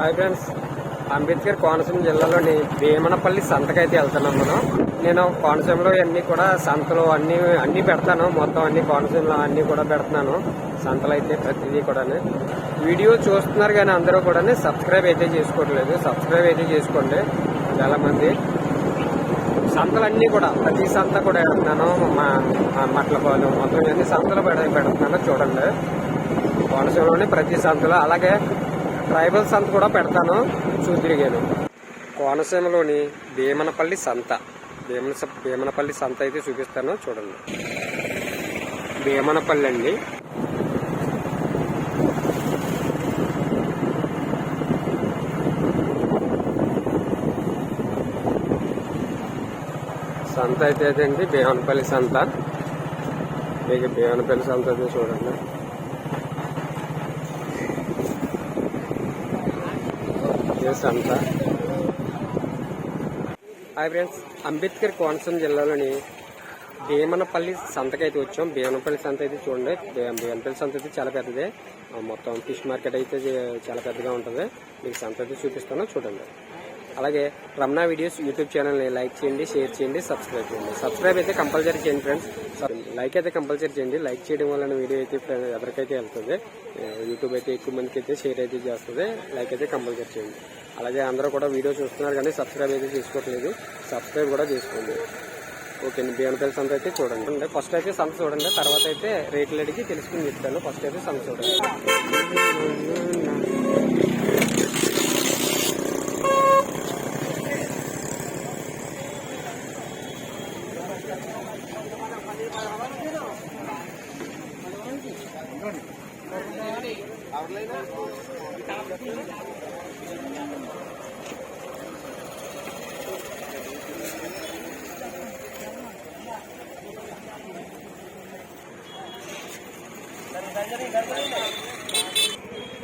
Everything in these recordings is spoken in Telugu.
Hi friends. అంబేద్కర్ కోనసీమ జిల్లాలోని భీమనపల్లి సంతకైతే వెళ్తున్నాం మనం. నేను కోనసీమలో అన్నీ కూడా సంతలు అన్నీ అన్నీ పెడతాను. మొత్తం అన్ని కోనసీమలో అన్నీ కూడా పెడుతున్నాను. సంతలు అయితే ప్రతిదీ కూడా వీడియో చూస్తున్నారు కానీ అందరూ కూడా సబ్స్క్రైబ్ అయితే చేసుకోవట్లేదు. సబ్స్క్రైబ్ అయితే చేసుకోండి. చాలామంది సంతలన్నీ కూడా ప్రతి సంత కూడా పెడుతున్నాను. మా మా మట్లపాలు మొత్తం అన్ని సంతలు పెడ పెడుతున్నాను. చూడండి. కోనసీమలోని ప్రతి సంతలో. అలాగే ట్రైబల్ సంత కూడా పెడతాను. చూతిరిగాను. కోనసీమలోని భీమనపల్లి సంత. భీమన భీమనపల్లి సంత అయితే చూపిస్తాను. చూడండి. భీమనపల్లి అండి. సంత అయితే అదండి భీమనపల్లి సంత. మీకు భీమనపల్లి సంత అయితే చూడండి. ప్లేస్ అంతా. హాయ్ ఫ్రెండ్స్ అంబేద్కర్ కోనసీమ జిల్లాలోని భీమనపల్లి సంతకైతే వచ్చాం. భీమనపల్లి సంత అయితే చూడండి. భీమనపల్లి సంత అయితే చాలా పెద్దదే. మొత్తం ఫిష్ మార్కెట్ అయితే చాలా పెద్దగా ఉంటుంది. మీకు సంత అయితే చూపిస్తాను. చూడండి. అలాగే రమణ వీడియోస్ యూట్యూబ్ ఛానల్ని లైక్ చేయండి షేర్ చేయండి సబ్స్క్రైబ్ చేయండి. సబ్స్క్రైబ్ అయితే కంపల్సరీ చేయండి ఫ్రెండ్స్ లైక్ అయితే కంపల్సరీ చేయండి. లైక్ చేయడం వల్ల వీడియో అయితే ఎవరికైతే వెళ్తుంది యూట్యూబ్ అయితే ఎక్కువ మందికి అయితే షేర్ అయితే చేస్తుంది లైక్ అయితే కంపల్సరీ చేయండి. అలాగే అందరూ కూడా వీడియో చూస్తున్నారు కానీ సబ్స్క్రైబ్ అయితే చేసుకోవట్లేదు. సబ్స్క్రైబ్ కూడా చేసుకోండి. ఓకే అండి బియ్యనపల్లి సంత అయితే చూడండి. ఫస్ట్ అయితే సంత చూడండి తర్వాత అయితే రేట్లు అడిగి తెలుసుకుని చెప్తాను. ఫస్ట్ అయితే సంత చూడండి.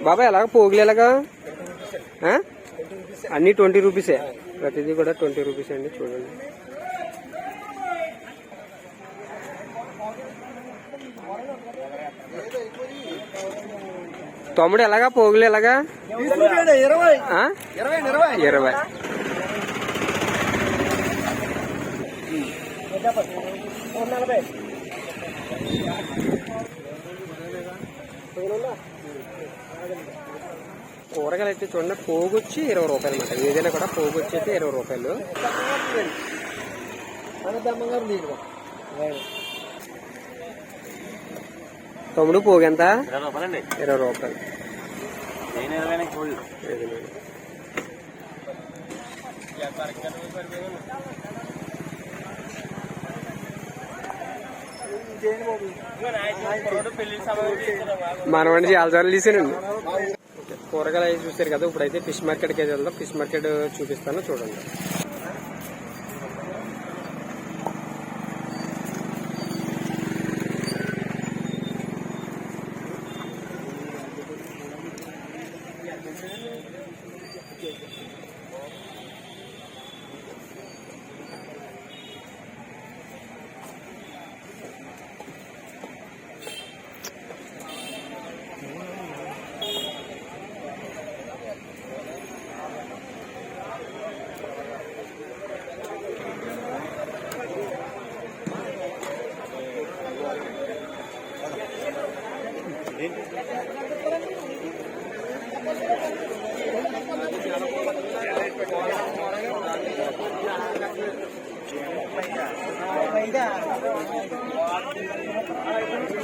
బాబాయ్ ఎలాగ పోగులు ఎలాగా అన్ని ట్వంటీ రూపీసే. ప్రతిదీ కూడా ట్వంటీ రూపీస్ అండి చూడండి. తమ్ముడు ఎలాగా పోగులు ఎలాగా? ఇరవై ఇరవై. నలభై కూరగాయలు అయితే చూడండి పోగు వచ్చి ఇరవై రూపాయలు అన్నమాట. ఏదైనా కూడా పోగు వచ్చి అయితే ఇరవై రూపాయలు తమ్ముడు పోగు ఎంత? ఇరవై రూపాయలు. ఇరవై. మనవాడిని చాలా సార్లు తీసానండి కూరగాయలు అవి చూసారు కదా ఇప్పుడైతే ఫిష్ మార్కెట్కి వెళ్దాం. ఫిష్ మార్కెట్ చూపిస్తాను చూడండి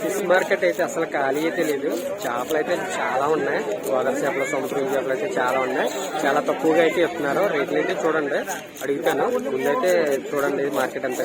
ఫిష్ మార్కెట్ అయితే అసలు ఖాళీ అయితే లేదు. చేపలు అయితే చాలా ఉన్నాయి. గోదావరి చేపలు సముద్రం చేపలు అయితే చాలా ఉన్నాయి. చాలా తక్కువగా అయితే ఇస్తున్నారు. రేట్లు అయితే చూడండి. అడుగుతాను. ముందైతే చూడండి మార్కెట్ అంతా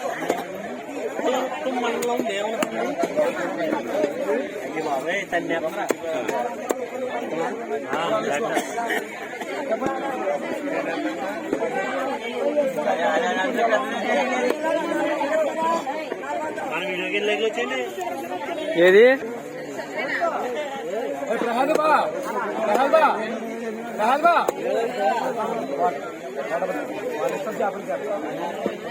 చెప్పు చెప్పు ఆ బాబాయ్ తన్ని మన వీడియోకి వెళ్ళి వచ్చండి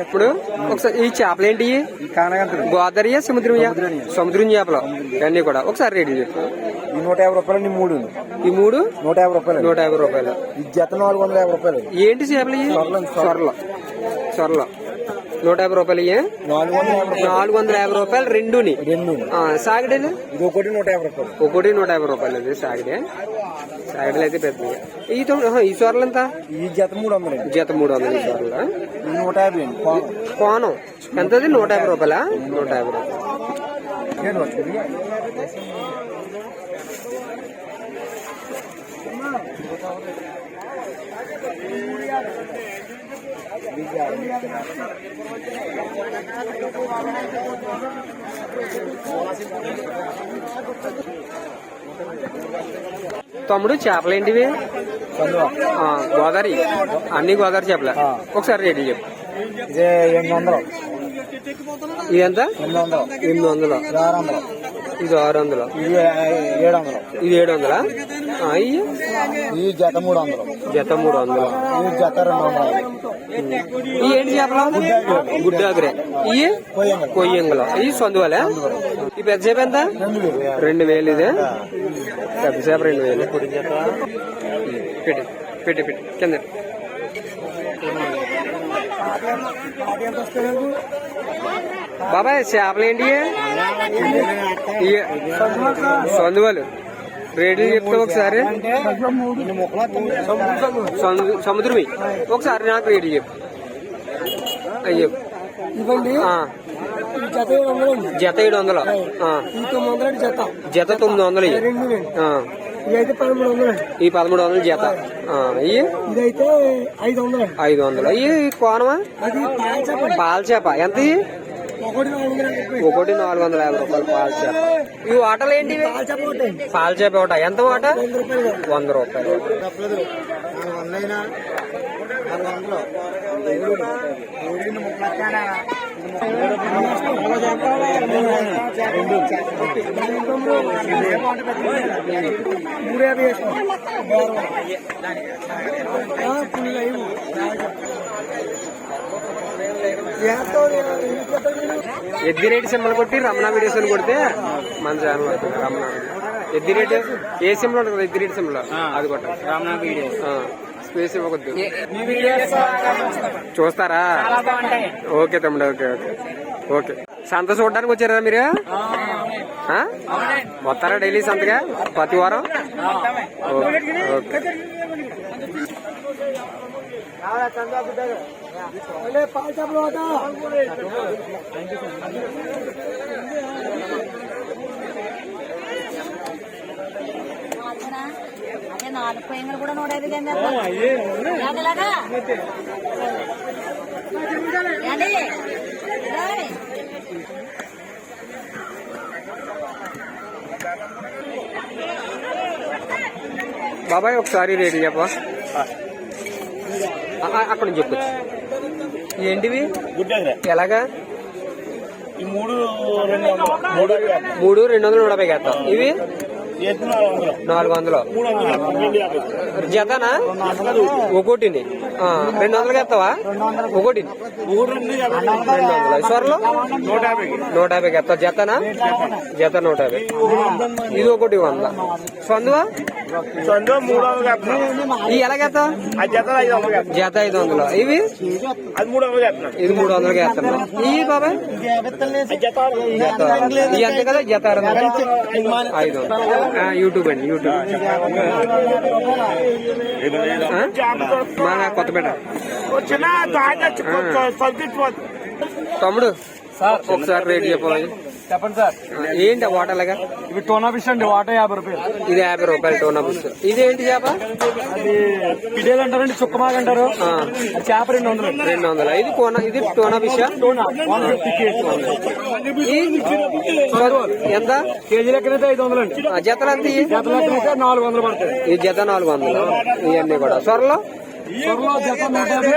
ఇప్పుడు ఒకసారి ఈ చేపలు ఏంటి? గోదావరియా సముద్రమయ్యా? సముద్రం చేపలు. ఇవన్నీ కూడా. ఒకసారి రెడీ చెప్పు. ఈ నూట యాభై రూపాయలు మూడు. ఈ మూడు? నూట యాభై రూపాయలు. నూట యాభై రూపాయలు. ఈ జత నాలుగు వందల యాభై రూపాయలు. ఏంటి చేపలు సొరలు సొరలు నూట యాభై రూపాయలు నాలుగు వందల యాభై రూపాయలు. రెండుని. రెండు ఇది ఒకటి నూట యాభై రూపాయలు. ఒకటి నూట యాభై రూపాయలు సాగిడే. సాగిడలు అయితే పెద్దవి. ఈ తొమ్మిది ఈ సొరలు ఎంత? ఈ జత మూడు వందలు జత మూడు వందలు ఈ సొరలు నూట యాభై. కోనం ఎంతది నూట యాభై రూపాయలా? నూట యాభై రూపాయలు. ఏంటి వచ్చేది? తమ్ముడు చేపలు ఏంటివి గోదావరి. అన్ని గోదావరి చేపలే. ఒకసారి రేటు చెప్పు. ఎనిమిది వందలు. ఇది ఎంత? ఎనిమిది వందలు. ఇది ఆరు వందలు. ఏడు వందలు. ఇది ఏడు వందలా. ఈ? జత మూడు వందలు. జత మూడు వందలు? ఈ జత రెండు వందలు. ఈ ఏంటి చేపలు? గుడ్డాగరే ఇవి కొయ్యంగులు. ఇవి సొందువలే. ఈ పెద్ద చేప ఎంత? రెండు వేలు ఇదే? పెద్ద చేప రెండు వేలు. పెట్టి పెట్టి పెట్టి కింద. బాబాయ్ చేపలు ఏంటి ఇయ్యి. రేట్లు చెప్తా ఒకసారి. సముద్రమి. ఒకసారి నాకు రేట్లు చెప్పు. అయ్యో. జత ఏడు వందలు జత ఈ జత. జత తొమ్మిది వందలు ఈ పదమూడు వందలు జత. ఆ, ఇయ్యి? ఇదైతే ఐదు వందలు అండి. ఐదు వందలు. ఇవి కోనమా? అది పాల చేప పాల చేప. ఎంత? ఒకటి నాలుగు వందల యాభై రూపాయలు. పాల చేప. ఇవి వాటలు ఏంటి ఇవి? పాల చేప ఒకటి ఎంత వాట? వంద రూపాయలు. మూడు యాభై వేసుకో. ఆ, ఫుల్ లైవ్. ఎంతో ఎన్ని చేపలు మీరు? ఎద్ది రేటు సింబల్ కొట్టి రమణ వీడియోస్ అని కొడితే మన ఛానల్ వస్తుంది రమణ ఎద్ది రేటు ఏ సింబల్ ఉంటుంది ఎద్ది రేటు సింబల్ అది కొట్ట రమణ వీడియోస్ స్పేస్ ఇవ్వకొద్దు చూస్తారా? ఓకే తమ్ముడు ఓకే ఓకే. ఓకే. సంత చూడడానికి వచ్చారా మీరు? ఆ? వస్తారా డైలీ సంతగా? ప్రతి వారం? ఓకే. ఓకే అంటే పాల చేపలు వాటా? అదే నాలుగు కూడా నూట ఐదు. బాబాయ్ ఒకసారి రేటు చెప్ప అక్కడ నుంచి చెప్పొచ్చు. ఏంటివి? ఎలాగా? ఈ మూడు రెండు వందలు. మూడు యాభై. ఇవి? నాలుగు వందలు. జతనా? ఒకటిని రెండు వందలకి ఎత్తవా? ఒకటి రెండు వందలు. స్వర్లు నూట యాభై నూట యాభైకి వేస్తావు జతనా? జత నూట యాభై. ఇది ఒకటి వంద. సొందువా చందు మూడు జత ఐదు వందలు. ఇవి? అది మూడు వందలు ఇది మూడు వందలకి వేస్తున్నా బాబాయ్ అంతే కదా? జత ఐదు యూట్యూబ్ అండి యూట్యూబ్? మన కొత్తపేట చిన్న తమ్ముడు ఒకసారి రేట్ చెప్పాలి చెప్పండి. సార్. ఏంటి ఆ వాటర్ లాగా? ఇవి టోనా ఫిష్ అండి వాటర్ యాభై రూపాయలు. ఇది యాభై రూపాయలు టోనా బుస్ ఇదేంటి చేప? అది పిడేలు అంటారండి చుక్కమాగ అంటారు. చేప రెండు వందలు. రెండు వందలు? ఇది కోన ఇది టోనా ఫిష్? టోనా ఎంత? కేజీ లెక్కనైతే ఐదు వందలు అండి. ఆ, జతలు ఎంత? జత లెక్కనైతే నాలుగు వందలు పడతాయి. ఈ జత నాలుగు వందలు. ఇవన్నీ కూడా. సొరలో? సొరలో జత నూట యాభై.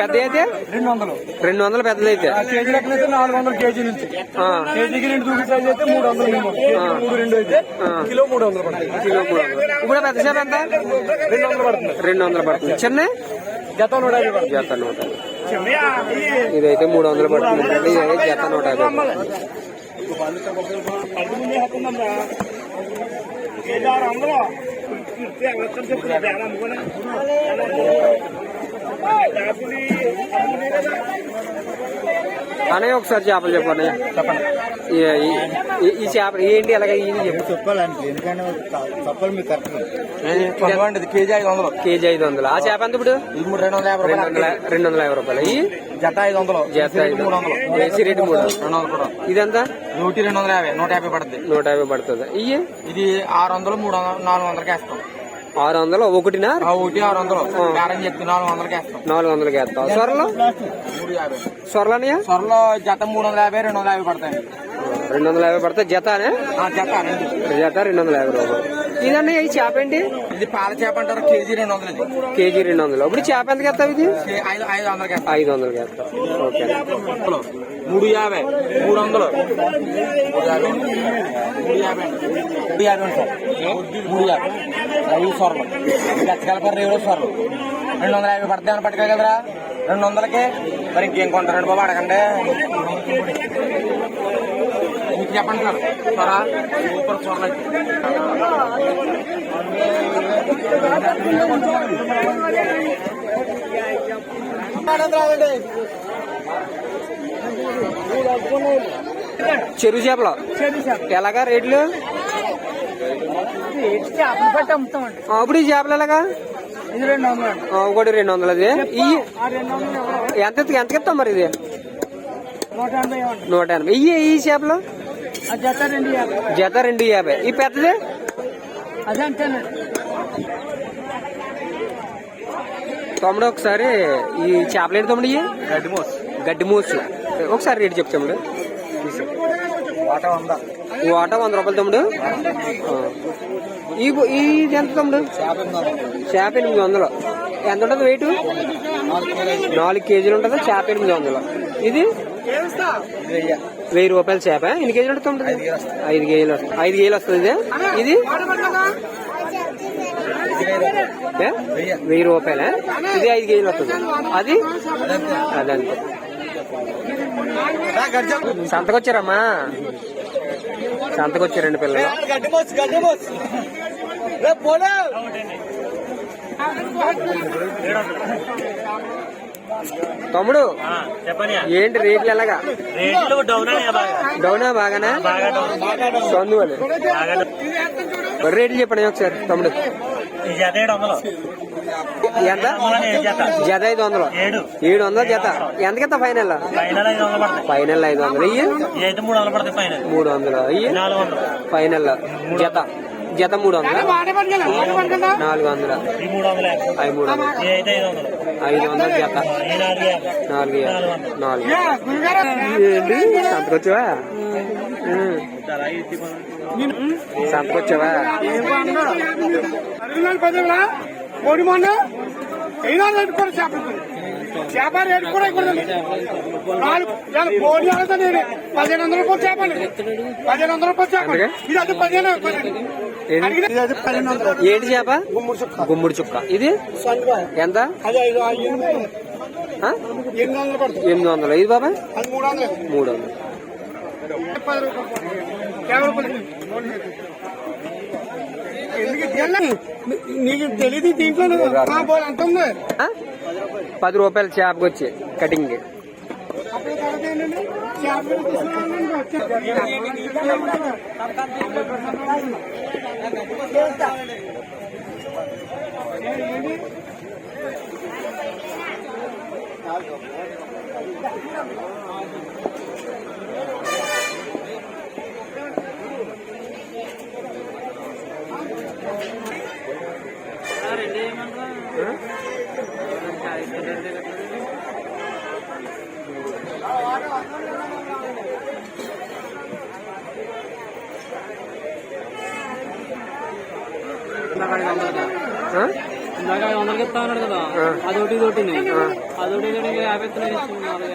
పెద్ద అయితే రెండు వందలు. రెండు వందలు పెద్దదైతే. ఆ కేజీ లెక్కనైతే నాలుగు వందలు కేజీ నుంచి. ఆ, కేజీకి రెండు దూకి సైజ్ అయితే మూడు వందలు మూడు రెండు అయితే కిలో మూడు వందలు పడతాయి కిలో మూడు వందలు. ఇప్పుడు పెద్ద చేప ఎంత? రెండు వందలు పడుతుంది. రెండు వందలు పడుతుంది. చిన్న? జత నూట యాభై జత నూట. ఇదైతే మూడు వందలు పడుతుంది. ఇది జత నూట యాభై ఆరు వందలు చెప్తున్నా అమ్ముకున్నా అనే ఒకసారి చేపలు చెప్పండి. ఈ- ఈ- ఈ చేప ఏంటి అలాగే చెప్పు. చెప్పాలంటే ఎందుకంటే చెప్పాలి మీకు కరెక్ట్ ఇది కేజీ ఐదు వందలు. కేజీ ఐదు వందలు. ఆ చేప ఎంత ఇప్పుడు? మూడు రెండు వందల యాభై రెండు వందల రెండు వందల యాభై రూపాయలు. ఈ? జత ఐదు వందలు. జత ఐదు ఏసీ రేటు మూడు రెండు వందలు కూడా. ఇదంతా? నూటి రెండు వందల యాభై నూట యాభై పడుతుంది నూట యాభై పడుతుంది. ఇవి ఇది ఆరు వందలు మూడు వందలు నాలుగు వందలకి వేస్తాం. ఆరు వందలు ఒకటినా ఒకటి ఆరు వందలు బేరం చెప్తే నాలుగు వందలకి వేస్తాం. నాలుగు వందలకి వేస్తాం సొరలు జత మూడు వందల యాభై. రెండు వందల యాభై పడతాయి రెండు వందల యాభై పడితే జతనే? ఆ జత రెండు. జత రెండు వందల యాభై రూపాయలు. ఇదన్నా ఈ చేప ఏంటి? ఇది పాల చేప అంటారు? కేజీ రెండు వందలు ఇది. కేజీ రెండు వందలు. ఇప్పుడు చేప ఎంత వేస్తావు ఇది? ఐదు ఐదు వందలకి వేస్తాం ఐదు వందలకి వేస్తాం ఓకే. మూడు యాభై. మూడు వందలు. మూడు యాభై. మూడు యాభై. మూడు యాభై మూడు యాభై. ఐదు సొరలు గచ్చగలపర రేవు సొరలు రెండు వందల యాభై పడితే అని పట్టుకోగలరా రెండు వందలకి. మరి ఇంకేం కొంటారండి బాబు? అడగండి. చెప్పండి సార్. సొరా? సూపర్ సొరలు చెరువు చేపలు. ఎలాగా రేట్లు? అప్పుడు ఈ చేపలు ఎలాగా? రెండు వందలు ఒకటి రెండు వందలు అది ఎంత ఎంత చెప్తాం మరి ఇది? నూట ఎనభై. నూట ఎనభై ఇవి ఈ చేపలు? జత రెండు యాభై. ఈ పెద్దది? తమ్ముడు ఒకసారి ఈ చేపలు ఏంటి తమ్ముడు ఇవి గడ్డి మోస్. గడ్డి మూసు. ఒకసారి రేటు చెప్పు తమ్ముడు. వాట వంద. ఈ వాట వంద రూపాయలు తమ్ముడు. ఈ ఇది ఎంత తమ్ముడు? చేప ఎనిమిది వందలు. ఎంత ఉంటుంది వెయిట్ నాలుగు కేజీలు ఉంటుంది చేప ఎనిమిది వందలు. ఇది? వెయ్యి రూపాయల చేప. ఎన్ని కేజీలు ఉంటుంది ఐదు కేజీలు ఐదు కేజీలు వస్తుంది. ఇది? వెయ్యి. రూపాయలే? ఇది ఐదు కేజీలు వస్తుంది. అది? అదంతే సంతకొచ్చారమ్మా. సంతకొచ్చారండి పిల్లలు. రేపు తమ్ముడు ఏంటి రేట్లు ఎలాగా? రేట్లు డౌన్ అయ్యా బాగా. డౌనా బాగానా? సొందు రేట్లు చెప్పండి ఒకసారి తమ్ముడు. ఎంత? జత. ఐదు వందలు. ఏడు. వందలు జత. ఎంతకెత్త ఫైనల్? ఫైనల్ ఐదు వందలు మూడు వందలు వందలు. ఫైనల్. జత. జత మూడు వందలు? నాలుగు వందలు? ఈ మూడు వందల. అవి మూడు ఐదు వందలు. ఐదు వందలు జత. నాలుగు. నాలుగు. సంతకొచ్చావా. సంతకొచ్చావా? కోడి మొన్న అయినా చేపలు చేప రేటు కూడా ఇక్కడ నాలుగు కోడి నేను. పదిహేను వందల రూపాయలు చేపలు. పదిహేను వందల రూపాయలు చేపలు? ఇది అయితే పదిహేను ఏంటి? చేప? గుమ్మడి చుక్క. గుమ్మడి చుక్క. ఇది? ఎంత? అది ఎనిమిది వందలు. పడుతుంది. ఎనిమిది వందలు. ఇది అది మూడు వందలు. నీకు తెలియదు దీంట్లో. అంత ఉంది. ఆ? పది రూపాయలు చేపకి వచ్చి కటింగ్. ఇందాక ఐదు వందలకి ఇస్తా అన్నాడు కదా ఆ. అదొకటి ఇదొకటి అదొకటి ఇదొకటి యాభై ఇస్తున్నాడు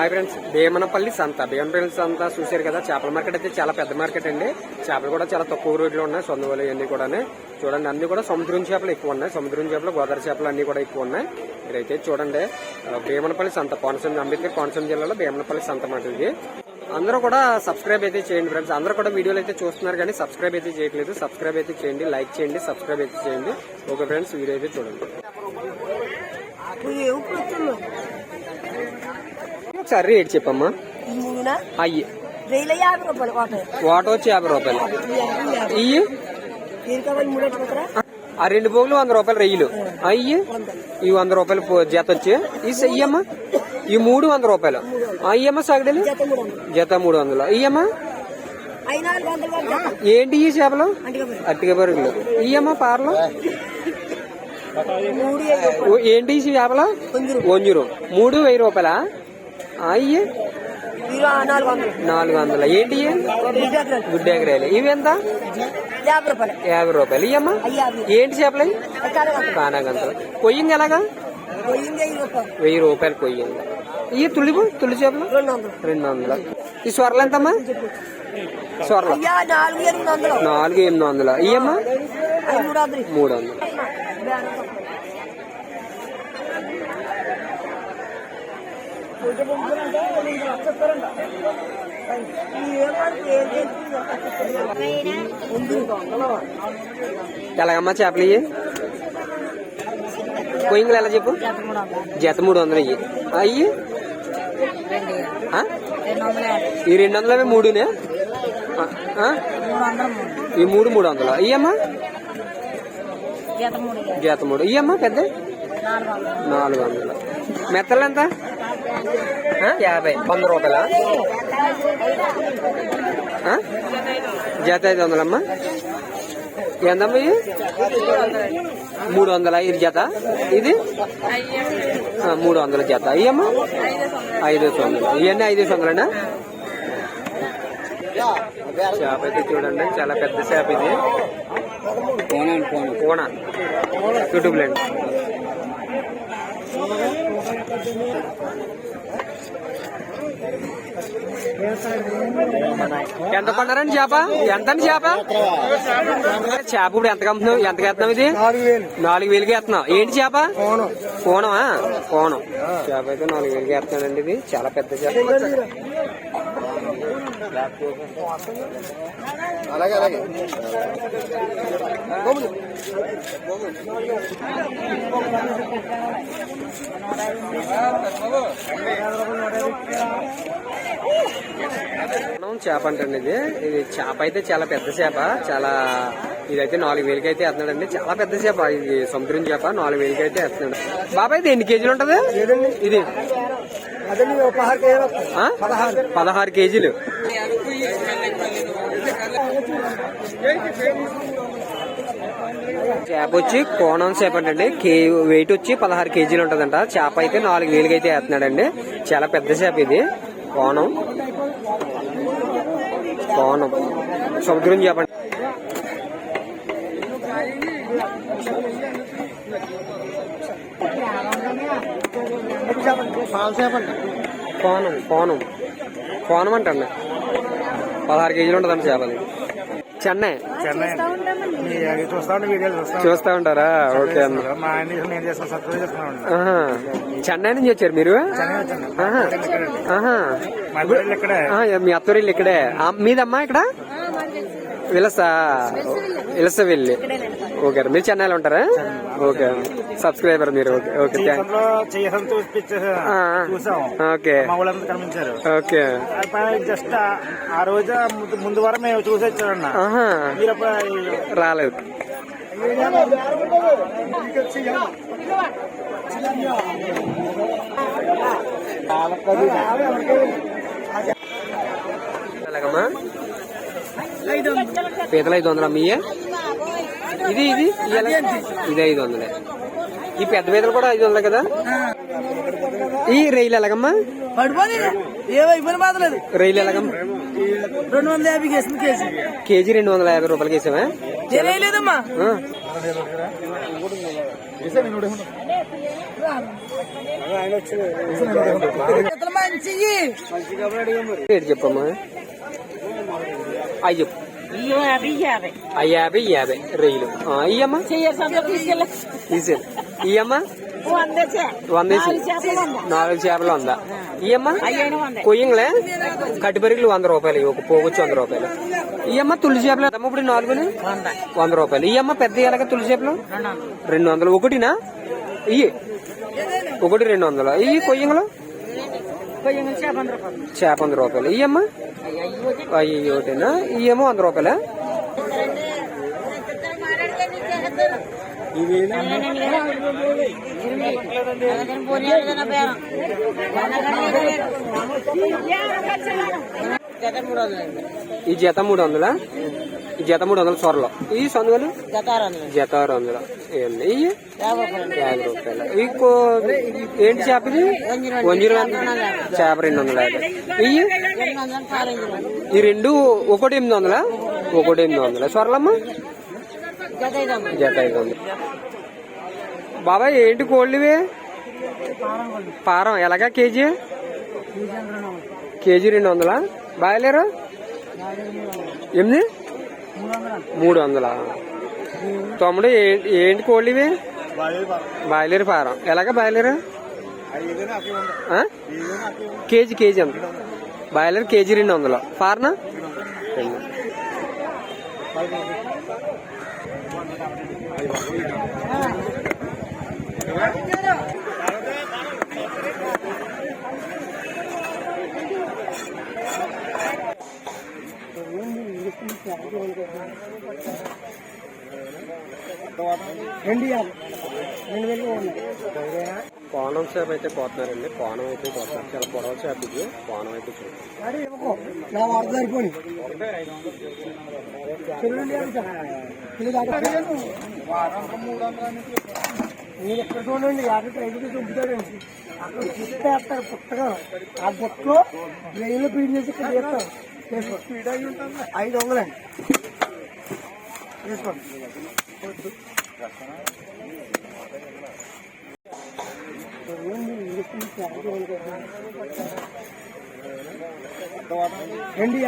హాయ్ ఫ్రెండ్స్ భీమనపల్లి సంత. భీమనపల్లి సంత చూశారు కదా చేపల మార్కెట్ అయితే చాలా పెద్ద మార్కెట్ అండి. చేపలు కూడా చాలా తక్కువ రేట్లో ఉన్నాయి సొందవలు ఇవన్నీ కూడా చూడండి అన్ని కూడా సముద్రం చేపలు ఎక్కువ ఉన్నాయి. సముద్రం చేపలు గోదావరి చేపలు అన్ని కూడా ఎక్కువ ఉన్నాయి. మీరైతే చూడండి భీమనపల్లి సంత కోనసీమ అంబేద్కర్ కోనసీమ జిల్లాలో భీమనపల్లి సంత మాట ఇది. అందరూ కూడా సబ్స్క్రైబ్ అయితే చేయండి ఫ్రెండ్స్ అందరూ కూడా వీడియోలు అయితే చూస్తున్నారు కానీ సబ్స్క్రైబ్ అయితే చేయట్లేదు. సబ్స్క్రైబ్ అయితే చేయండి లైక్ చేయండి సబ్స్క్రైబ్ అయితే చేయండి. ఓకే ఫ్రెండ్స్ వీడియో అయితే చూడండి. ఒకసారి రేట్ చెప్పమ్మా. అయ్యి వాటర్ వచ్చి యాభై రూపాయలు. ఇయ్యి. ఆ రెండు పోగులు వంద రూపాయలు రెయ్యలు. అయ్యి ఈ వంద రూపాయలు జత వచ్చి. ఈ ఇయ్యమ్మా ఈ మూడు వంద రూపాయలు. అయ్యమ్మ సగడలు? జత మూడు వందలు. ఇయ్యమ్మా. ఏంటి ఈ చేపలు. అట్టిగా పరుగులు. ఇయ్యమ్మా పార్లు? ఏంటి ఈ చేపలు. వంజురు మూడు వెయ్యి రూపాయలా? అయ్యి. నాలుగు వందలు. ఏంటి ఎకరాలు. గుడ్డ ఎగరాయలు ఇవి ఎంత? యాభై రూపాయలు. యాభై ఏంటి చేపలు? ఎకరాలు. కానాగంతలు కొయ్యింది ఎలాగా? వెయ్యి రూపాయలు. కొయ్యింది. ఇవి తులిపు తులి చేపలు? రెండు వందలు ఈ స్వర్లు ఎంతమ్మా? స్వర్లు నాలుగు ఎనిమిది వందలు. నాలుగు ఎనిమిది వందలు. మూడు వందలు ఎలాగమ్మా చేపలు ఇవి కొయ్యింగులు ఎలా చెప్పు? జత మూడు వందలు ఇవి అయ్యి ఈ రెండు వందలు అవి మూడునే ఈ మూడు మూడు వందలు? ఇయ్యమ్మా? జత మూడు ఇయ్యమ్మా పెద్ద? నాలుగు వందలు. మెత్తలు ఎంత? యాభై. వంద రూపాయలా? జత ఐదు వందలమ్మా. ఎంతమ్మా ఇవి మూడు వందల? ఇది జత? ఇది? మూడు వందల జత. ఇయ్యమ్మా ఐదు వందలు. ఇవన్నీ ఐదు వందలేనా? చేప అయితే చూడండి చాలా పెద్ద చేప ఇది. కోణ యూట్యూబ్ లేండి ఎంత కొన్నారండి చేప? ఎంత అండి చేప? చేప ఇప్పుడు ఎంత కంపెనీ ఎంత వేస్తున్నావు ఇది? నాలుగు వేలు నాలుగు వేస్తున్నావు ఏంటి చేప? కోణం. కోణమా కోణం. చేప అయితే నాలుగు వేలుగా వేస్తున్నానండి ఇది. చాలా పెద్ద చేప. అలాగే అలాగే. చేప అంటండి ఇది. ఇది చేప అయితే చాలా పెద్ద చేప. చాలా ఇదైతే నాలుగు వేలకి అయితే వేస్తున్నాడండి. చాలా పెద్ద చేప ఇది. సముద్రం చేప. నాలుగు వేలకి అయితే వేస్తున్నాడు. బాబాయ్ ఇది ఎన్ని కేజీలు ఉంటది? ఇది. పదహారు కేజీలు ఆ? పదహారు కేజీలు చేప వచ్చి కోణం చేప అండి కే వెయిట్ వచ్చి పదహారు కేజీలు ఉంటదంట. చేప అయితే నాలుగు వేలుగా అయితే వేస్తున్నాడండి. చాలా పెద్ద చేప ఇది. కోణం. కోణం. సముద్రం చేప. అండి. కోణం కోణం. కోణం అంటే పదహారు కేజీలు ఉంటుందండి చేపలు చెన్నై. చెన్నై చూస్తా ఉంటే వీడియోలు చూస్తా చూస్తా ఉంటారా? ఓకే అన్న. ఉంటాం. మా ఆయన నేను చేస్తాను సబ్స్క్రైబ్ చేస్తున్నాను ఆహా. చెన్నై నుంచి వచ్చారు మీరు? ఆహా. ఆహా. మా పిల్లలు ఇక్కడే. ఆ, మీ అత్తూరిల్లు ఇక్కడే. ఆ, మీదమ్మా ఇక్కడ? విలసా విలస వెళ్ళి ఓకే మీరు చెన్నైలో ఉంటారా? ఓకే. సబ్స్క్రైబర్ మీరు. Okay. Okay okay. Okay. Just ఆ రోజు ముందు- వారం మేము చూసి అప్పుడు రాలేదు. ఎలాగమ్మా? పీతలు ఐదు వందలు? అమ్మయ్య ఇది ఇది? ఇది ఐదు వందలే. ఈ పెద్ద పీతలు కూడా ఐదు వందలే కదా? ఈ రైలు ఎలాగమ్మా? రైలు ఎలాగమ్మా? రెండు వందల యాభై కేసింది కేజీ. కేజీ రెండు వందల యాభై ఆ. మంచి రేటు చెప్పమ్మా. అవి చెప్పు యాభై యాభై ఆ, ఇయ్యమ్మా ఇయ్యమ్మా వంద నాలుగు చేపలు వంద ఇయ్యమ్మా కొయ్యంలే కట్టిపరికలు వంద రూపాయలు ఒక పోగొచ్చి వంద రూపాయలు ఇయ్యమ్మా తులసి చేపలు ఇప్పుడు నాలుగుని వంద రూపాయలు ఇయ్యమ్మా పెద్ద ఎలాగ తులసి చేపలు రెండు వందలు ఒకటినా ఇయ్యి ఒకటి రెండు వందలు ఇవి కొయ్యంగలు చేప వంద రూపాయలు ఇయ్యమ్మా అయ్యి ఒకటేనా ఇవేమో వంద రూపాయలా ఈ జత మూడు వందలా? జత మూడు వందల సొరలు. ఈ సొందులు? జత ఆరు వందలు యాభై రూపాయలు. ఏంటి చేప ఇది? వంజీరు చేప రెండు వందల యాభై. ఇయ్యి? ఈ రెండు ఒకటి ఎనిమిది వందలా? ఒకటి ఎనిమిది వందల. సొరలమ్మ? జత ఐదు వందలు. బాబాయ్ ఏంటి కోళ్ళివి పారం ఎలాగా కేజీ? కేజీ రెండు వందలా. బాయలేరు ఎనిమిది? మూడు వందల? తమ్ముడు ఏ- ఏంటి కోళ్ళు ఇవి బాయిలేరు ఫారం. ఎలాగ బాయిలేరు? కేజీ కేజీ ఎంత? బాయిలర్ కేజీ రెండు వందలు ఫార్నా? రెండు. కోణం చేప అయితే పోతున్నారండి. కోణం అయితే పోతున్నారు. చాలా పొడవ చేప ఇది. కోణం అయితే చూడండి మీరు ఎక్కడ చూడండి యాభై ఐదుకి చూపుతాడండి అక్కడ చూస్తే వేస్తారు పుట్టగా ఆ బొట్లో రైలు పీడి చేసి ఇక్కడ వేస్తారు ఐదు వందలండి తీసుకోండి రెండు